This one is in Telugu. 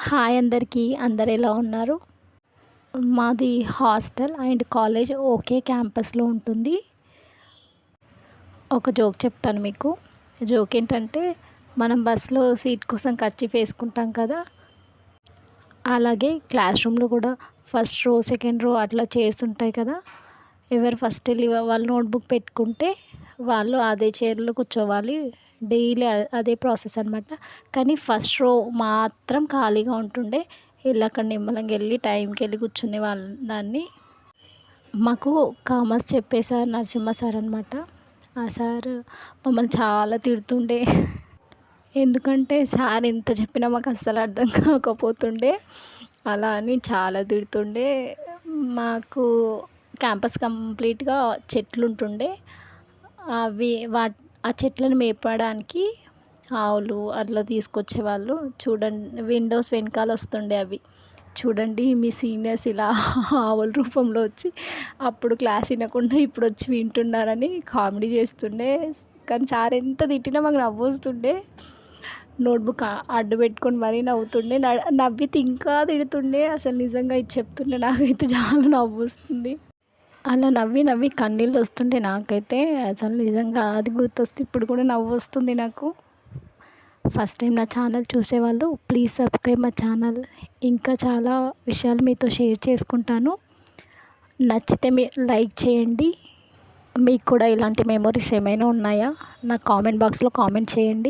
హాయ్ అందరికీ. అందరు ఎలా ఉన్నారు? మాది హాస్టల్ అండ్ కాలేజ్ ఓకే క్యాంపస్లో ఉంటుంది. ఒక జోక్ చెప్తాను మీకు. జోక్ ఏంటంటే మనం బస్సులో సీట్ కోసం ఖర్చు వేసుకుంటాం కదా. అలాగే క్లాస్ రూమ్లో కూడా ఫస్ట్ రో సెకండ్ రో అట్లా చైర్స్ ఉంటాయి కదా. ఎవరు ఫస్ట్ వెళ్ళి వాళ్ళు నోట్బుక్ పెట్టుకుంటే వాళ్ళు అదే చైర్లో కూర్చోవాలి. డైలీ అదే ప్రాసెస్ అనమాట కానీ ఫస్ట్ రో మాత్రం ఖాళీగా ఉంటుండే. వెళ్ళి అక్కడ నిమ్మలంగా వెళ్ళి టైంకి వెళ్ళి కూర్చునే వాళ్ళ దాన్ని మాకు కామర్స్ చెప్పే సార్ నరసింహ సార్ అనమాట ఆ సార్ మమ్మల్ని చాలా తిడుతుండే. ఎందుకంటే సార్ ఎంత చెప్పినా మాకు అస్సలు అర్థం కాకపోతుండే. అలా అని చాలా తిడుతుండే. మాకు క్యాంపస్ కంప్లీట్గా చెట్లు ఉంటుండే. అవి వాటి ఆ చెట్లను మేపడానికి ఆవులు అట్లా తీసుకొచ్చేవాళ్ళు. చూడండి విండోస్ వెనకాల వస్తుండే అవి. చూడండి మీ సీనియర్స్ ఇలా ఆవుల రూపంలో వచ్చి అప్పుడు క్లాస్ వినకుండా ఇప్పుడు వచ్చి వింటున్నారని కామెడీ చేస్తుండే. కానీ సార్ ఎంత తిట్టినా మాకు నవ్వు వస్తుండే నోట్బుక్ అడ్డు పెట్టుకొని మరీ నవ్వుతుండే. నవ్వితే ఇంకా తిడుతుండే. అసలు నిజంగా ఇది చెప్తుండే నాకైతే చాలా నవ్వు వస్తుంది అలా నవ్వి నవ్వి కన్నీళ్ళు వస్తుండే నాకైతే. అసలు నిజంగా అది గుర్తొస్తే ఇప్పుడు కూడా నవ్వు వస్తుంది నాకు. ఫస్ట్ టైం నా ఛానల్ చూసేవాళ్ళు ప్లీజ్ సబ్స్క్రైబ్ మా ఛానల్ ఇంకా చాలా విషయాలు మీతో షేర్ చేసుకుంటాను. నచ్చితే మీ లైక్ చేయండి. మీకు కూడా ఇలాంటి మెమొరీస్ ఏమైనా ఉన్నాయా? నా కామెంట్ బాక్స్లో కామెంట్ చేయండి.